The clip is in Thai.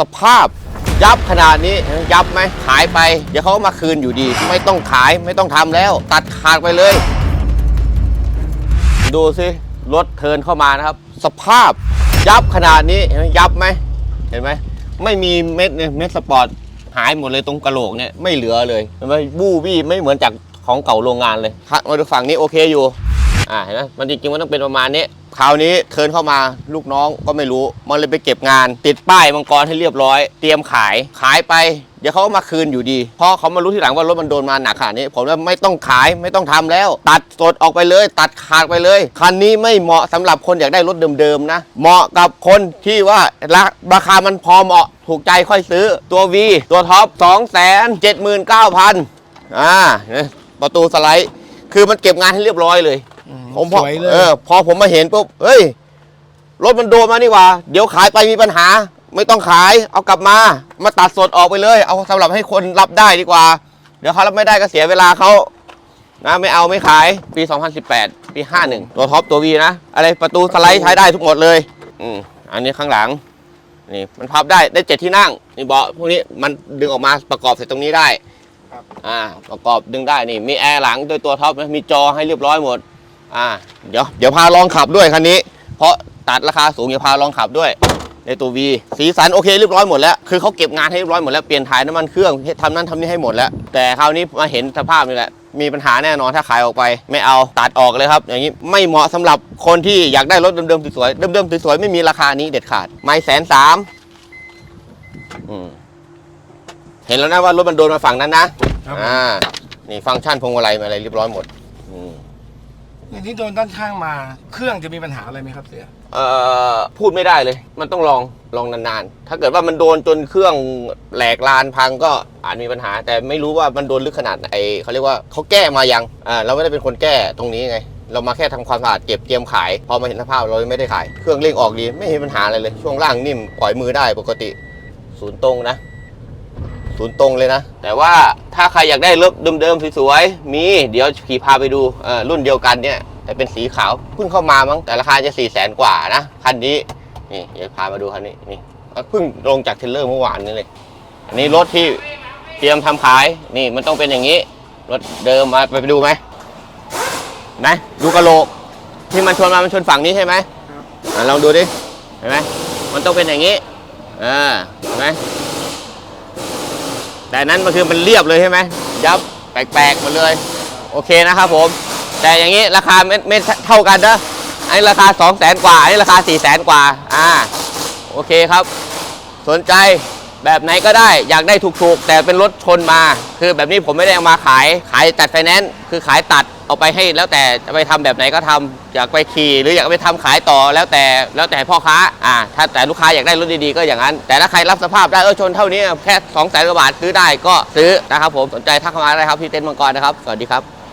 สภาพ ยับขนาดนี้ยับไหมขายไป เดี๋ยวเขาก็มาคืนอยู่ดี ไม่ต้องขายไม่ต้องทำแล้ว ตัดขาดไปเลย ดูสิรถเทิร์นเข้ามานะครับ สภาพยับขนาดนี้เห็นไหมยับไหมเห็นไหมไม่มีเม็ดเนี่ยเม็ดสปอร์ตหายหมดเลยตรงกระโหลกเนี่ยไม่เหลือเลยเห็นไหมบู้บี้ไม่เหมือนจากของเก่าโรงงานเลยครับมาดูฝั่งนี้โอเคอยู่ อ่าเห็นไหมมันจริงๆมันต้องเป็นประมาณนี้คราวนี้เทินเข้ามาลูกน้องก็ไม่รู้ มันเลยไปเก็บงาน ติดป้ายมังกรให้เรียบร้อย เตรียมขายขายไป เดี๋ยวเขาก็มาคืนอยู่ดีเพราะเขามารู้ทีหลังว่ารถมันโดนมาหนักขนาดนี้ผมว่าไม่ต้องขายไม่ต้องทำแล้ว ตัดสดออกไปเลย ตัดขาดไปเลย คันนี้ไม่เหมาะสำหรับคนอยากได้รถเดิมๆนะ เหมาะกับคนที่ว่าราคามันพอเหมาะถูกใจค่อยซื้อตัว V ตัวท็อป2 7 9 0 0 0อ่าเนี่ยประตูสไลด์คือมันเก็บงานให้เรียบร้อยเลย ผมพอสวยเลย เออพอผมมาเห็นปุ๊บเฮ้ย รถมันโดนมานี่หว่า เดี๋ยวขายไปมีปัญหา ไม่ต้องขาย เอากลับมา มาตัดสดออกไปเลย เอาสำหรับให้คนรับได้ดีกว่า เดี๋ยวเขารับไม่ได้ก็เสียเวลาเขานะไม่เอาไม่ขายปี 2018 ปี 51 ตัวท็อปตัววีนะ อะไรประตูสไลด์ใช้ได้ทุกหมดเลย อืมอันนี้ข้างหลัง นี่มันพับได้ได้เจ็ดที่นั่งนี่เบาะพวกนี้มันดึงออกมาประกอบเสร็จตรงนี้ได้ครับ อ่า ประกอบดึงได้นี่ มีแอร์หลังด้วยตัวท็อปนะมีจอให้เรียบร้อยหมด อ่าเดี๋ยวเดี๋ยวพาลองขับด้วยคันนี้ เพราะตัดราคาสูงเดี๋ยวพาลองขับด้วย ในตัว V สีสันโอเคเรียบร้อยหมดแล้วคือเขาเก็บงานให้เรียบร้อยหมดแล้วเปลี่ยนถ่ายน้ำมันเครื่องทำนั่นทำนี่ให้หมดแล้ว แต่คราวนี้มาเห็นสภาพนี่แหละมีปัญหาแน่นอนถ้าขายออกไป ไม่เอาตัดออกเลยครับ อย่างนี้ไม่เหมาะสำหรับคนที่อยากได้รถเดิมๆสวยๆเดิมๆสวยๆไม่มีราคานี้เด็ดขาด ไม่แสนสามอืมเห็นแล้วนะว่ารถมันโดนมาฝั่งนั้นนะครับผมอ่านี่ฟังก์ชันพวงมาลัยอะไรเรียบร้อยหมดอืม อย่างที่โดนด้านข้างมา เครื่องจะมีปัญหาอะไรไหมครับเสีย เอ่อพูดไม่ได้เลย มันต้องลองลองนานๆ ถ้าเกิดว่ามันโดนจนเครื่องแหลกลานพังก็อาจมีปัญหา แต่ไม่รู้ว่ามันโดนลึกขนาดไหนเขาเรียกว่าเขาแก้มายังอ่าเราไม่ได้เป็นคนแก้ตรงนี้ไง เรามาแค่ทำความสะอาดเก็บเตรียมขาย พอมาเห็นสภาพเราไม่ได้ขาย เครื่องเร่งออกดี ไม่เห็นปัญหาอะไรเลย ช่วงล่างนิ่มปล่อยมือได้ปกติ ศูนย์ตรงนะ ศูนย์ตรงเลยนะ แต่ว่าถ้าใครอยากได้รถเดิมๆสวยๆมีเดี๋ยวขี่พาไปดูเออรุ่นเดียวกันเนี่ยแต่เป็นสีขาวเพิ่งเข้ามามั้งแต่ราคาจะ4ี่แสนกว่านะคันนี้นี่เดี๋ยวพามาดูคันนี้นี่เพิ่งลงจากเทรลเลอร์เมื่อวานนี้เลย อันนี้รถที่เตรียมทำขายนี่มันต้องเป็นอย่างนี้รถเดิมมาไปดูไหมไหนดูกระโหลกที่มันชนมา มันชนฝั่งนี้ใช่ไหมอะลองดูดิเห็นไหมมันต้องเป็นอย่างนี้อ่าเห็นไหม แต่นั้นมันคือมันเรียบเลยใช่ไหมยับแปลกๆหมดเลย โอเคนะครับผม แต่อย่างนี้ราคาไม่ไม่เท่ากันนะอันนี้ราคา 2 0 0แสนกว่าอันนี้ราคา 4 0 0แสนกว่าอ่าโอเคครับ สนใจแบบไหนก็ได้อยากได้ถูกๆ แต่เป็นรถชนมา คือแบบนี้ผมไม่ได้เอามาขายขายตัดไฟแนนซ์คือขายตัด เอาไปให้แล้วแต่จะไปทำแบบไหนก็ทำอยากไปขี่หรืออยากไปทำขายต่อแล้วแต่แล้วแต่พ่อค้าอ่าถ้าแต่ลูกค้าอยากได้รถดีๆก็อย่างนั้น แต่ถ้าใครรับสภาพได้เออชนเท่านี้แค่2องแสนกว่าบาทซื้อได้ก็ซื้อนะครับผมสนใจทักเข้ามาได้ครับที่เต็นท์มังกรนะครับสวัสดีครับ